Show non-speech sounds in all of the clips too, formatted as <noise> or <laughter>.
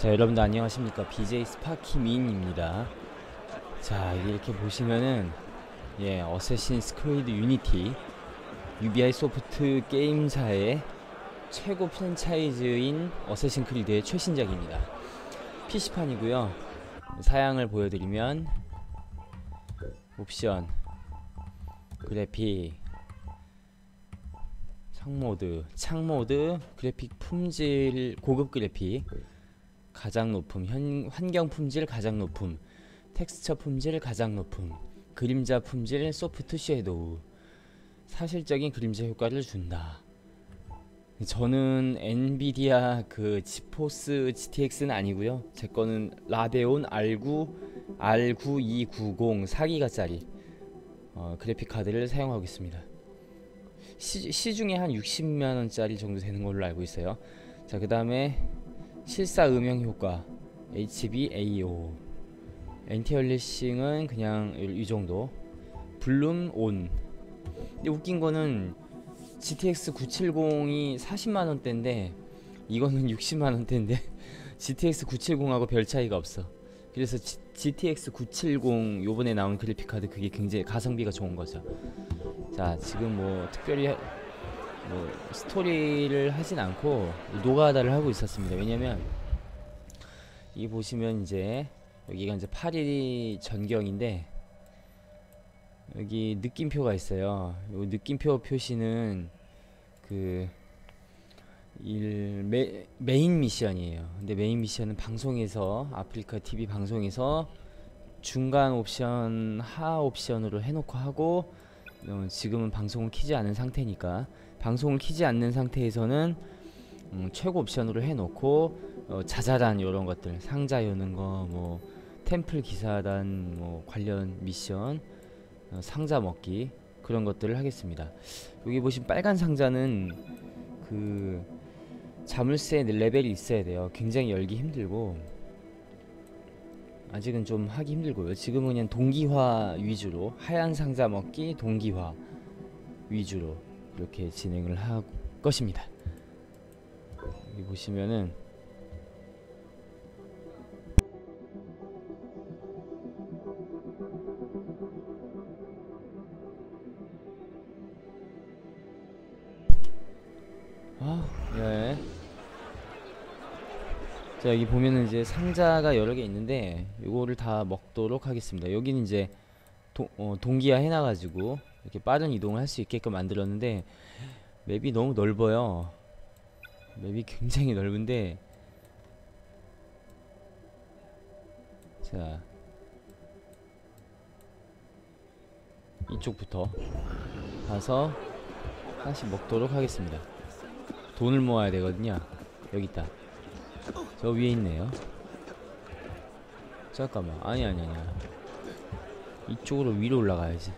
자 여러분들 안녕하십니까? BJ 스파키민입니다. 자 이렇게 보시면은 예 어쌔신 스 크리드 유니티 UBI 소프트 게임사의 최고 프랜차이즈인 어쌔신 크리드의 최신작입니다. PC판이고요. 사양을 보여드리면 옵션 그래픽 창모드 창모드 그래픽 품질 고급 그래픽 가장 높음 현, 환경 품질 가장 높음 텍스처 품질 가장 높음 그림자 품질 소프트 섀도우 사실적인 그림자 효과를 준다. 저는 엔비디아 그 지포스 GTX는 아니고요. 제 거는 라데온 R9 R9290 4기가짜리 어, 그래픽 카드를 사용하고 있습니다. 시, 시중에 한 60만 원짜리 정도 되는 걸로 알고 있어요. 자 그 다음에 실사 음영 효과 HBAO 엔티얼리싱은 그냥 이 정도. 블룸 온. 근데 웃긴 거는 GTX 970이 40만원대인데 이거는 60만원대인데 GTX <laughs> 970하고 별 차이가 없어. 그래서 G, GTX 970 요번에 나온 그래픽카드 그게 굉장히 가성비가 좋은 거죠. 자 지금 뭐 특별히 뭐 스토리를 하진 않고 노가다를 하고 있었습니다. 왜냐면 이 보시면 이제 여기가 이제 8일 전경인데 여기 느낌표가 있어요. 요 느낌표 표시는 그 일, 메, 메인 미션이에요. 근데 메인 미션은 방송에서 아프리카 TV 방송에서 중간 옵션 하 옵션으로 해놓고 하고 어, 지금은 방송을 키지 않은 상태니까 방송을 키지 않는 상태에서는 음, 최고 옵션으로 해놓고 어, 자잘한 이런 것들 상자 여는 거 뭐 템플 기사단 뭐 관련 미션 어, 상자 먹기 그런 것들을 하겠습니다. 여기 보신 빨간 상자는 그 자물쇠 레벨이 있어야 돼요. 굉장히 열기 힘들고. 아직은 좀 하기 힘들고요. 지금은 그냥 동기화 위주로 하얀 상자 먹기 동기화 위주로 이렇게 진행을 할 것입니다. 여기 보시면은 아, 예. 자, 여기 보면은 이제 상자가 여러 개 있는데 요거를 다 먹도록 하겠습니다. 여기는 이제 동, 어, 동기화 해놔가지고 이렇게 빠른 이동을 할 수 있게끔 만들었는데 맵이 너무 넓어요. 맵이 굉장히 넓은데 자 이쪽부터 가서 하나씩 먹도록 하겠습니다. 돈을 모아야 되거든요. 여기 있다. 저 위에 있네요. 잠깐만. 아니 아니 아니야 이쪽으로 위로 올라가야지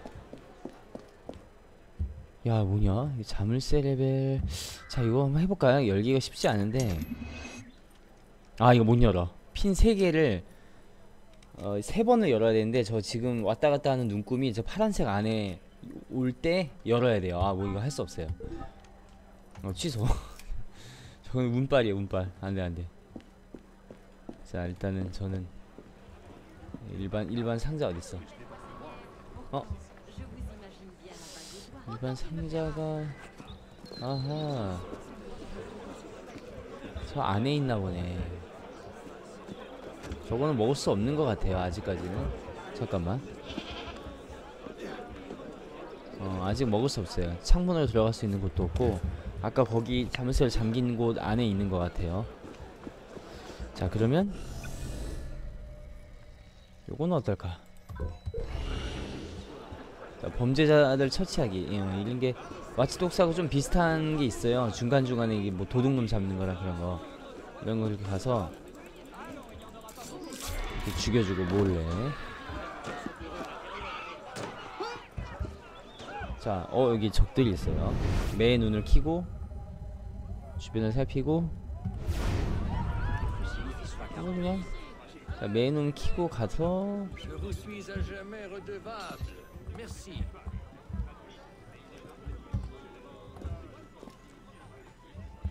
야 뭐냐? 자물쇠 레벨. 자 이거 한번 해볼까요? 열기가 쉽지 않은데. 아 이거 못 열어. 핀 3개를 어, 3번을 열어야 되는데 저 지금 왔다 갔다 하는 눈금이 저 파란색 안에 올 때 열어야 돼요. 아 뭐 이거 할 수 없어요. 어 취소. <laughs> 저건 운빨이에요 운빨. 안돼 안돼. 자 일단은 저는 일반 일반 상자 어딨어? 어 일반 상자가 아하. 저 안에 있나 보네. 저거는 먹을 수 없는 것 같아요 아직까지는. 잠깐만. 어 아직 먹을 수 없어요. 창문으로 들어갈 수 있는 곳도 없고 아까 거기 자물쇠를 잠긴 곳 안에 있는 것 같아요. 자 그러면 요거는 어떨까 범죄자들 처치하기. 예, 이런 게 와치독스하고 좀 비슷한 게 있어요. 중간중간에 이게 뭐 도둑놈 잡는 거랑 그런 거. 이런 거 이렇게 가서 이렇게 죽여주고 몰래. 자, 어 여기 적들이 있어요. 매 눈을 키고 주변을 살피고. 그냥 자, 매눈 키고 가서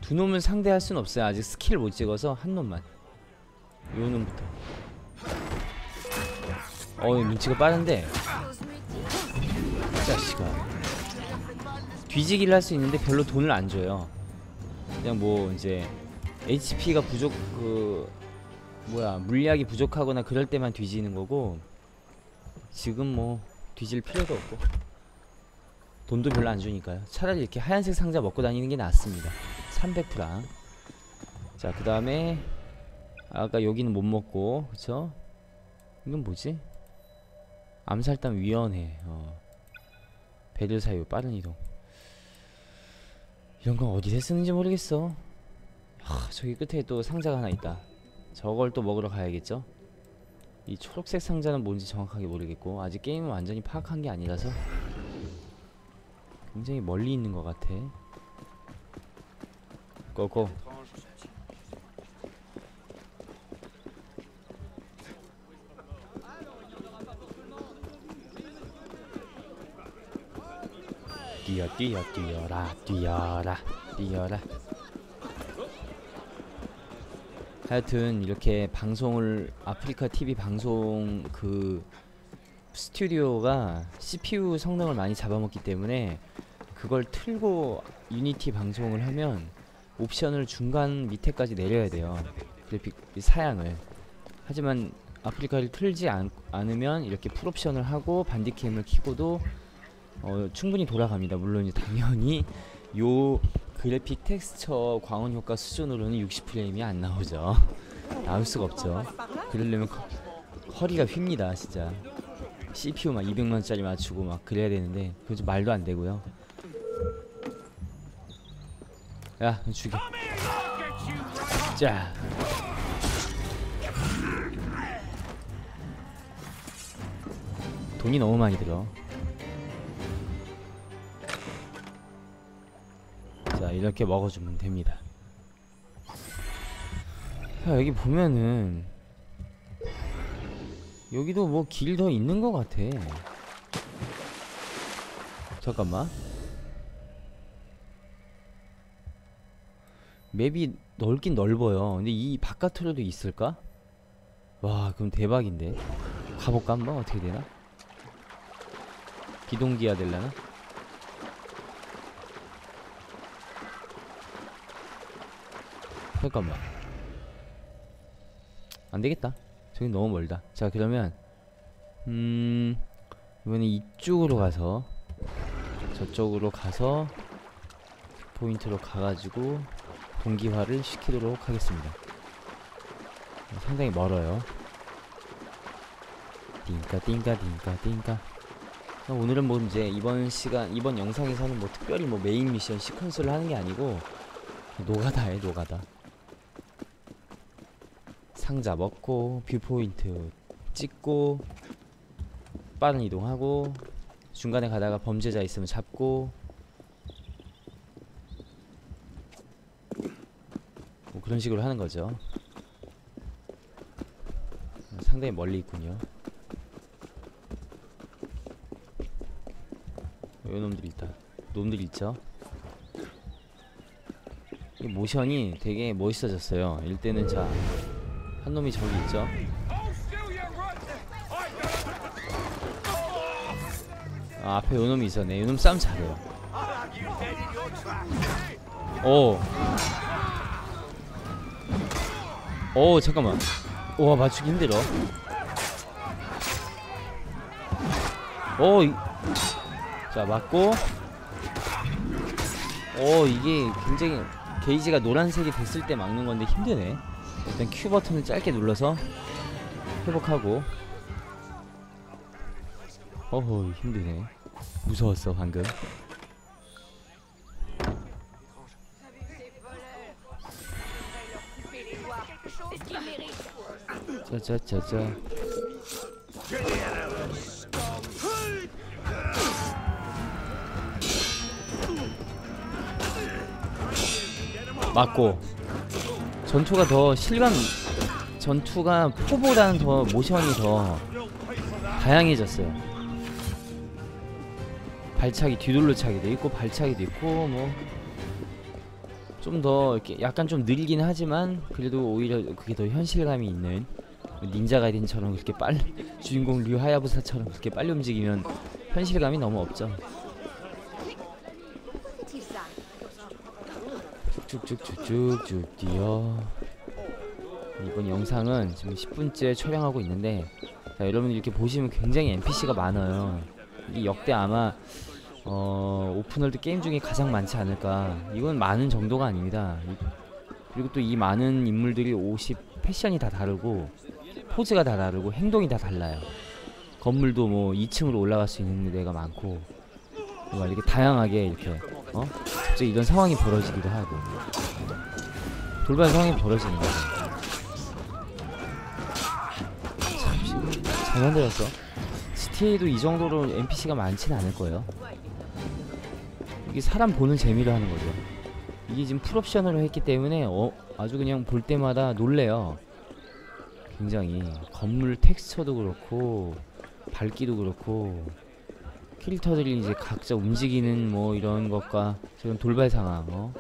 두 놈을 상대할 순 없어요. 아직 스킬 못 찍어서 한 놈만. 요 놈부터. 어 눈치가 빠른데. 이 자식아. 뒤지기를 할 수 있는데 별로 돈을 안 줘요. 그냥 뭐 이제 HP가 부족 그 뭐야 물약이 부족하거나 그럴 때만 뒤지는 거고. 지금 뭐 뒤질 필요도 없고. 돈도 별로 안 주니까요. 차라리 이렇게 하얀색 상자 먹고 다니는 게 낫습니다. 300프랑. 자그 다음에 아까 여기는 못 먹고 그쵸? 이건 뭐지? 암살단 위원회. 어. 배들 사유 빠른 이동. 이런 건 어디서 쓰는지 모르겠어. 하, 저기 끝에 또 상자가 하나 있다. 저걸 또 먹으러 가야겠죠 이 초록색 상자는 뭔지 정확하게 모르겠고 아직 게임은 완전히 파악한 게 아니라서 굉장히 멀리 있는 것 같아. 고고. 뛰어 뛰어 뛰어라 뛰어라 뛰어라 하여튼 이렇게 방송을 아프리카 TV 방송 그 스튜디오가 CPU 성능을 많이 잡아먹기 때문에 그걸 틀고 유니티 방송을 하면 옵션을 중간 밑에까지 내려야 돼요 그래픽 사양을 하지만 아프리카를 틀지 않, 않으면 이렇게 풀옵션을 하고 반디캠을 키고도 어, 충분히 돌아갑니다. 물론 당연히 요 그래픽 텍스처 광원 효과 수준으로는 60프레임이 안 나오죠. <laughs> 나올 수가 없죠. 그러려면 커, 허리가 휩니다, 진짜. CPU 막 200만짜리 맞추고 막 그래야 되는데 그거 좀 말도 안 되고요. 야, 너 죽여. 자. 돈이 너무 많이 들어. 이렇게 먹어주면 됩니다 자 여기 보면은 여기도 뭐 길 더 있는 것 같아 잠깐만 맵이 넓긴 넓어요 근데 이 바깥으로도 있을까? 와 그럼 대박인데 가볼까 한번 어떻게 되나? 기동기야 될라나? 잠깐만. 안되겠다. 저기 너무 멀다. 자 그러면 음 이번에 이쪽으로 가서 저쪽으로 가서 포인트로 가가지고 동기화를 시키도록 하겠습니다. 상당히 멀어요. 띵까 띵까 띵까 띵까. 어, 오늘은 뭐 이제 이번 시간 이번 영상에서는 뭐 특별히 뭐 메인 미션 시퀀스를 하는 게 아니고 노가다에 노가다 상자 먹고 뷰포인트 찍고 빠른 이동하고 중간에 가다가 범죄자 있으면 잡고. 뭐 그런 식으로 하는 거죠. 상당히 멀리 있군요. 요 놈들 있다. 놈들 있죠? 이 모션이 되게 멋있어졌어요. 일때는 자 한 놈이 저기 있죠? 아, 앞에 요 놈이 있었네. 요놈 싸움 잘해요. 오. 오 잠깐만. 와 맞추기 힘들어. 오 이... 자 맞고. 오 이게 굉장히 게이지가 노란색이 됐을 때 막는 건데 힘드네 일단 Q 버튼을 짧게 눌러서 회복하고. 어허 힘드네. 무서웠어 방금. 짜자자자. 맞고 전투가 더 실감 전투가 포보다는 더 모션이 더 다양해졌어요 발차기 뒤돌려 차기도 있고 발차기도 있고 뭐 좀 더 이렇게 약간 좀 느리긴 하지만 그래도 오히려 그게 더 현실감이 있는 닌자 가이덴처럼 그렇게 빨리 <laughs> 주인공 류 하야부사처럼 그렇게 빨리 움직이면 현실감이 너무 없죠. 쭉쭉쭉쭉쭉 뛰어. 이번 영상은 지금 10분째 촬영하고 있는데 자, 여러분 이렇게 보시면 굉장히 NPC가 많아요. 이 역대 아마 어, 오픈월드 게임 중에 가장 많지 않을까. 이건 많은 정도가 아닙니다. 이- 그리고 또 이 많은 인물들이 옷이 패션이 다 다르고 포즈가 다 다르고 행동이 다 달라요. 건물도 뭐 2층으로 올라갈 수 있는 데가 많고 막 이렇게 다양하게 이렇게 어? 갑자기 이런 상황이 벌어지기도 하고 돌발 상황이 벌어지는 씨, 잘 만들었어. GTA도 이 정도로 NPC가 많지는 않을 거예요. 이게 사람 보는 재미로 하는 거죠. 이게 지금 풀옵션으로 했기 때문에 어, 아주 그냥 볼 때마다 놀래요. 굉장히 건물 텍스처도 그렇고 밝기도 그렇고 캐릭터들이 이제 각자 움직이는 뭐 이런 것과 지금 돌발 상황 어?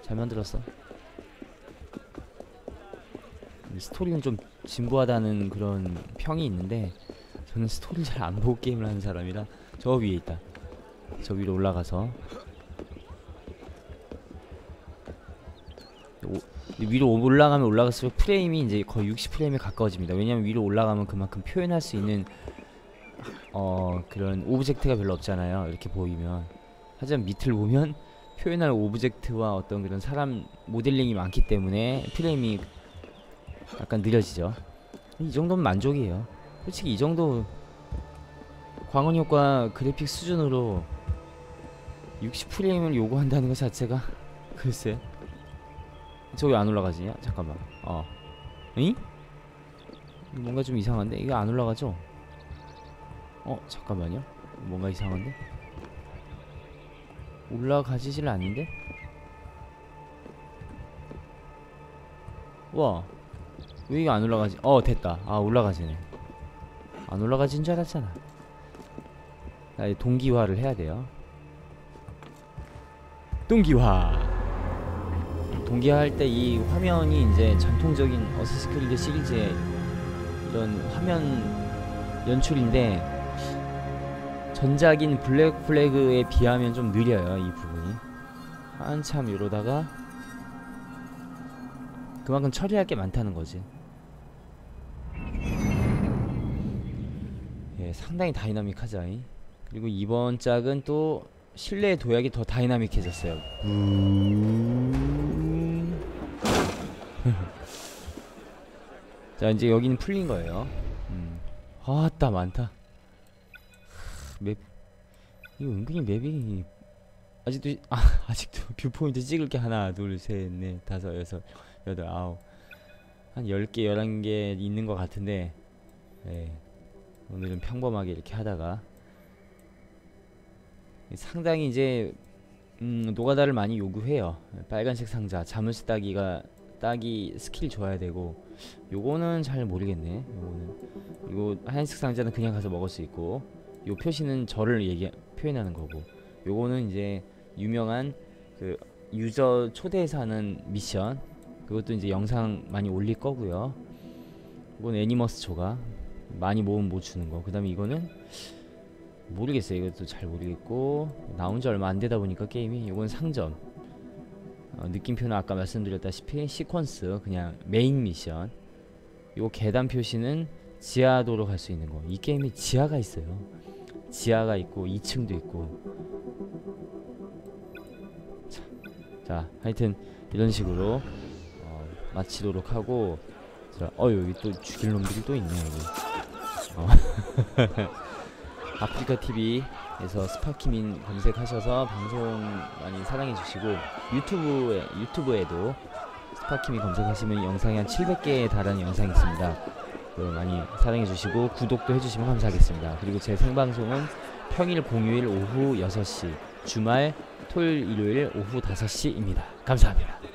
잘 만들었어. 이 스토리는 좀 진부하다는 그런 평이 있는데 저는 스토리를 잘 안 보고 게임을 하는 사람이라 저 위에 있다. 저 위로 올라가서 오, 위로 올라가면 올라갈수록 프레임이 이제 거의 60프레임에 가까워집니다. 왜냐면 위로 올라가면 그만큼 표현할 수 있는 어 그런 오브젝트가 별로 없잖아요. 이렇게 보이면 하지만 밑을 보면 <laughs> 표현할 오브젝트와 어떤 그런 사람 모델링이 많기 때문에 프레임이 약간 느려지죠. 이 정도면 만족이에요. 솔직히 이 정도 광원 효과 그래픽 수준으로 60프레임을 요구한다는 것 자체가 <laughs> 글쎄 저기 안 올라가지냐? 잠깐만 어 응? 뭔가 좀 이상한데? 이거 안 올라가죠? 어 잠깐만요. 뭔가 이상한데? 올라가지질 않는데? 와. 왜 이게 안 올라가지? 어 됐다. 아 올라가지네. 안 올라가진 줄 알았잖아. 나 이제 동기화를 해야 돼요. 동기화. 동기화할 때 이 화면이 이제 전통적인 어스스 크리드 시리즈의 이런 화면 연출인데 전작인 블랙 플래그에 비하면 좀 느려요 이 부분이 한참 이러다가 그만큼 처리할 게 많다는 거지 예 상당히 다이나믹하죠 이. 그리고 이번 짝은 또 실내 도약이 더 다이나믹해졌어요 음. <laughs> 자 이제 여기는 풀린 거예요. 음. 아따 많다. 맵 이거 은근히 맵이 아직도 아, <laughs> 아직도 뷰포인트 찍을 게 하나 둘셋넷 다섯 여섯 여덟 아홉 한 10개 11개 있는 것 같은데 예. 오늘은 평범하게 이렇게 하다가 상당히 이제 음, 노가다를 많이 요구해요. 빨간색 상자, 자물쇠 따기가 따기 스킬 줘야 되고 요거는 잘 모르겠네. 요거는 이거 하얀색 상자는 그냥 가서 먹을 수 있고 요 표시는 저를 얘기 표현하는 거고 요거는 이제 유명한 그 유저 초대해서 하는 미션 그것도 이제 영상 많이 올릴 거고요. 이건 애니머스 조각 많이 모으면 못 주는 거. 그 다음에 이거는 모르겠어요. 이것도 잘 모르겠고 나온 지 얼마 안 되다 보니까 게임이 이건 상점. 어, 느낌표는 아까 말씀드렸다시피 시퀀스 그냥 메인 미션. 요 계단 표시는 지하도로 갈 수 있는 거. 이 게임에 지하가 있어요. 지하가 있고 2층도 있고. 자, 자 하여튼 이런 식으로 어, 마치도록 하고 자, 어 여기 또 죽일 놈들이 또 있네 여기. 어. <laughs> 아프리카 TV에서 스파키민 검색하셔서 방송 많이 사랑해 주시고 유튜브에 유튜브에도 스파키민 검색하시면 영상이 한 700개에 달하는 영상이 있습니다. 그 많이 사랑해 주시고 구독도 해주시면 감사하겠습니다. 그리고 제 생방송은 평일 공휴일 오후 6시, 주말 토요일 일요일 오후 5시입니다. 감사합니다.